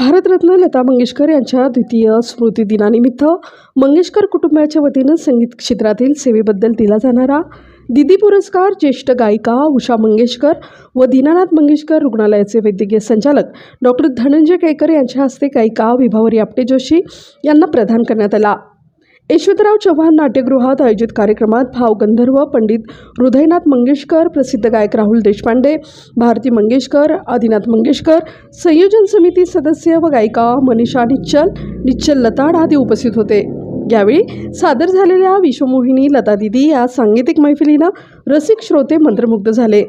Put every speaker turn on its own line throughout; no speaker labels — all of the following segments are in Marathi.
भारतरत्न लता मंगेशकर यांच्या द्वितीय स्मृतिदिनानिमित्त मंगेशकर कुटुंबाच्या वतीनं संगीत क्षेत्रातील सेवेबद्दल दिला जाणारा दिदी पुरस्कार ज्येष्ठ गायिका उषा मंगेशकर व दीनानाथ मंगेशकर रुग्णालयाचे वैद्यकीय संचालक डॉक्टर धनंजय केळकर यांच्या हस्ते गायिका विभावरी आपटे जोशी यांना प्रदान करण्यात आला. यशवंतराव चव्हाण नाट्यगृहात आयोजित कार्यक्रमात भाव गंधर्व पंडित हृदयनाथ मंगेशकर प्रसिद्ध गायक राहुल देशपांडे भारती मंगेशकर आदिनाथ मंगेशकर संयोजन समिती सदस्य व गायिका मनीषा निच्चल निच्चल लताड आदी उपस्थित होते. यावेळी सादर झालेल्या विश्वमोहिनी लता दिदी या सांगीतिक मैफिलीनं रसिक श्रोते मंत्रमुग्ध झाले.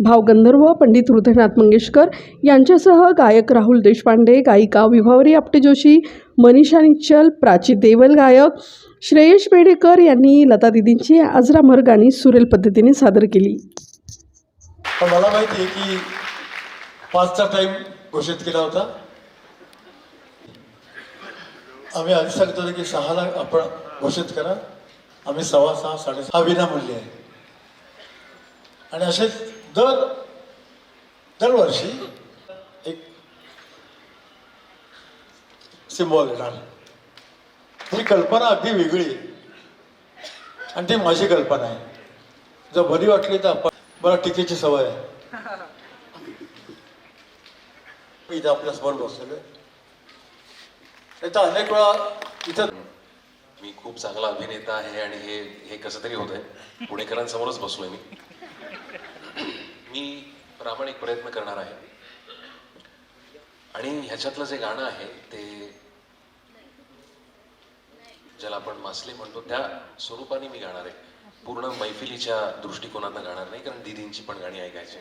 भाव गंधर्व पंडित हृदयनाथ मंगेशकर यांच्यासह गायक राहुल देशपांडे गायिका विभावरी आपटे जोशी मनीषा निच्चल प्राची देवल गायक श्रेयश बेडेकर यांनी लता दिदींची आजरामर गाणी सुरेल पद्धतीने सादर केली.
मला माहिती आहे की पाचचा टाइम घोषित केला होता. आम्ही आधी सांगत होतो की सहाला आपण घोषित करा. आम्ही सव्वा सहा साडेसहा विनामूल्य आहे. आणि असेच दर दरवर्षी एक सिम्बॉल येणार. ही कल्पना अगदी वेगळी आणि ती माझी कल्पना आहे. जर बरी वाटली तर आपण मला टीकेची सवय आहे. मी इथं आपल्यासमोर बसलेलो आहे. नाही तर अनेक वेळा इथं
मी खूप चांगला अभिनेता आहे आणि हे हे कसं तरी होतंय. पुणेकरांसमोरच बसलोय मी. मी प्रामाणिक प्रयत्न करणार आहे. आणि ह्याच्यातलं जे गाणं आहे ते ज्याला आपण मासले म्हणतो त्या स्वरूपाने मी गाणार आहे. पूर्ण मैफिलीच्या दृष्टिकोनातनं गाणार नाही कारण दिदींची पण गाणी ऐकायची.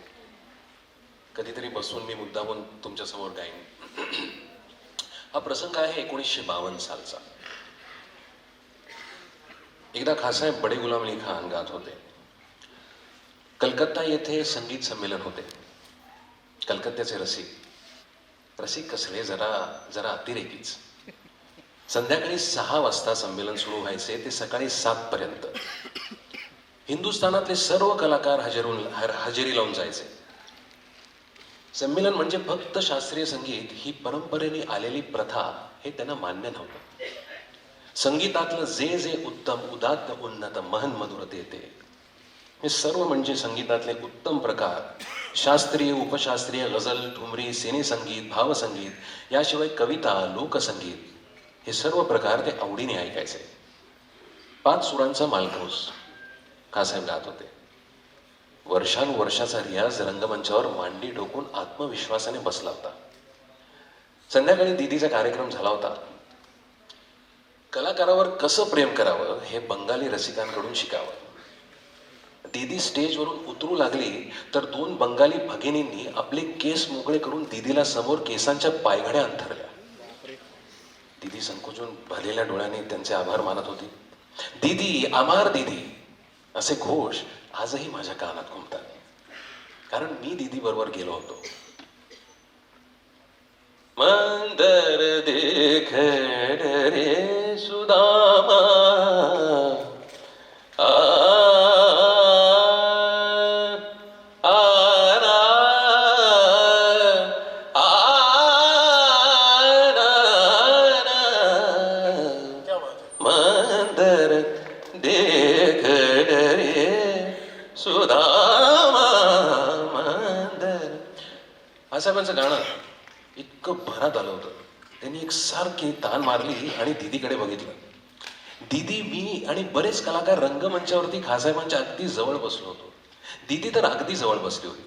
कधीतरी बसून मी मुद्दामून तुमच्यासमोर गाईन. हा प्रसंग आहे एकोणीसशे बावन्न सालचा. एकदा खासाहेब बडे गुलाम अली खान गात होते. कलकत्ता येथे संगीत संमेलन होते. कलकत्त्याचे रसिक. रसिक कसले? जरा जरा अतिरेकीच. संध्याकाळी सहा वाजता संमेलन सुरू व्हायचे ते सकाळी सात पर्यंत. हिंदुस्थानातले सर्व कलाकार हजेरून हजेरी लावून जायचे. संमेलन म्हणजे फक्त शास्त्रीय संगीत ही परंपरेने आलेली प्रथा हे त्यांना मान्य नव्हतं. संगीतातलं जे जे उत्तम उदात्त उन्नत महन मधुरते देते हे सर्व म्हणजे संगीतातले उत्तम प्रकार. शास्त्रीय उपशास्त्रीय गझल ठुमरी सिनेसंगीत भावसंगीत याशिवाय कविता लोकसंगीत हे सर्व प्रकार ते आवडीने ऐकायचे. पाच सुरांचा मालकोस खासाहेब गात होते. वर्षानुवर्षाचा रियाज रंगमंचावर मांडी ठोकून आत्मविश्वासाने बसला होता. संध्याकाळी दिदीचा कार्यक्रम झाला होता. कलाकारावर कसं प्रेम करावं हे बंगाली रसिकांकडून शिकावं. दीदी स्टेजवरून उतरू लागली तर दोन बंगाली भगिनींनी आपले केस मोकळे करून दीदीला समोर केसांच्या पायघड्या अंथरल्या. दीदी संकोचून भरलेल्या डोळ्याने त्यांचे आभार मानत होती. दीदी आमार दीदी असे घोष आजही माझ्या कानात घुमतात. कारण मी दीदी बरोबर गेलो होतो. मंदर देख रे सुदामा. सुदामा मंदर आसाहेबांचं गाणं इतकं भरात आलं होतं. त्यांनी एक सारखी तान मारली आणि दीदीकडे बघितलं. दीदी मी आणि बरेच कलाकार रंगमंचावरती खासाहेबांच्या अगदी जवळ बसलो होतो. दीदी तर अगदी जवळ बसली होती.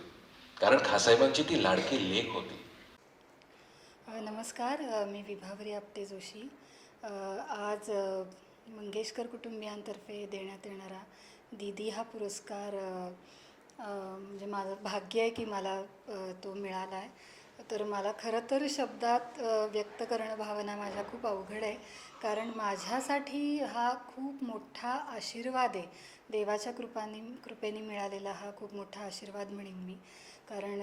कारण खासाहेबांची ती लाडकी लेख होती.
नमस्कार. मी विभावरी आपटे जोशी. आज मंगेशकर कुटुंबियांतर्फे देण्यात येणारा दीदी हा पुरस्कार म्हणजे माझं भाग्य आहे की मला तो मिळाला आहे. तर मला खरं तर शब्दात व्यक्त करणं भावना माझ्या खूप अवघड आहे. कारण माझ्यासाठी हा खूप मोठा आशीर्वाद आहे. देवाच्या कृपाने कृपेने मिळालेला हा खूप मोठा आशीर्वाद म्हणेन मी. कारण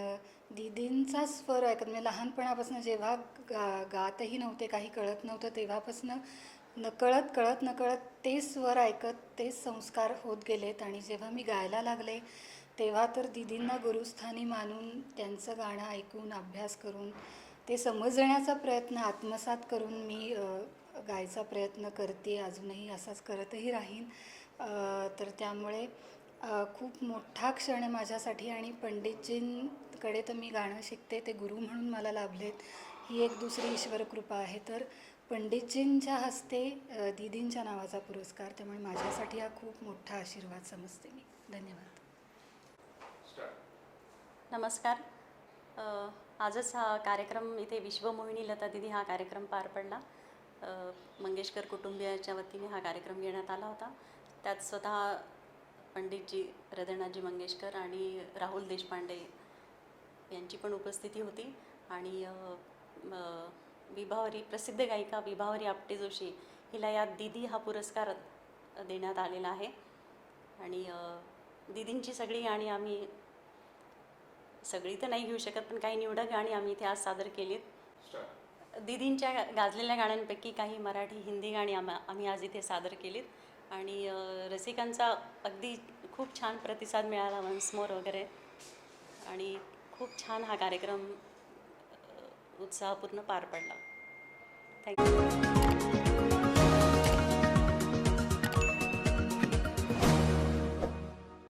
दिदींचा स्वर ऐकत म्हणजे लहानपणापासून जेव्हा गा गातही नव्हते काही कळत नव्हतं तेव्हापासून नकळत कळत नकळत ते स्वर ऐकत तेच संस्कार होत गेलेत. आणि जेव्हा मी गायला लागले तेव्हा तर दिदींना गुरुस्थानी मानून त्यांचं गाणं ऐकून अभ्यास करून ते समजण्याचा प्रयत्न आत्मसात करून मी गायचा प्रयत्न करते अजूनही असाच करतही राहीन. तर त्यामुळे खूप मोठा क्षण आहे माझ्यासाठी आणि पंडितजींकडे तर मी गाणं शिकते ते गुरु म्हणून मला लाभलेत. ही एक दुसरी ईश्वरकृपा आहे. तर पंडितजींच्या हस्ते दिदींच्या नावाचा पुरस्कार त्यामुळे माझ्यासाठी हा खूप मोठा आशीर्वाद समजते मी. धन्यवाद.
नमस्कार. आजच हा कार्यक्रम इथे विश्वमोहिनी लता दिदी हा कार्यक्रम पार पडला. मंगेशकर कुटुंबियाच्या वतीने हा कार्यक्रम घेण्यात आला होता. त्यात स्वतः पंडितजी हृदयनाथजी मंगेशकर आणि राहुल देशपांडे यांची पण उपस्थिती होती. आणि विभावरी प्रसिद्ध गायिका विभावरी आपटे जोशी हिला यात दिदी हा पुरस्कार देण्यात आलेला आहे. आणि दिदींची सगळी गाणी आम्ही सगळी तर नाही घेऊ शकत पण काही निवडक गाणी आम्ही इथे आज सादर केलीत. दिदींच्या गाजलेल्या गाण्यांपैकी काही मराठी हिंदी गाणी आम आम्ही आज इथे सादर केलीत. आणि रसिकांचा अगदी खूप छान प्रतिसाद मिळाला वन्स मोर वगैरे. आणि खूप छान हा कार्यक्रम उत्साहपूर्ण पार पडला. थँक्यू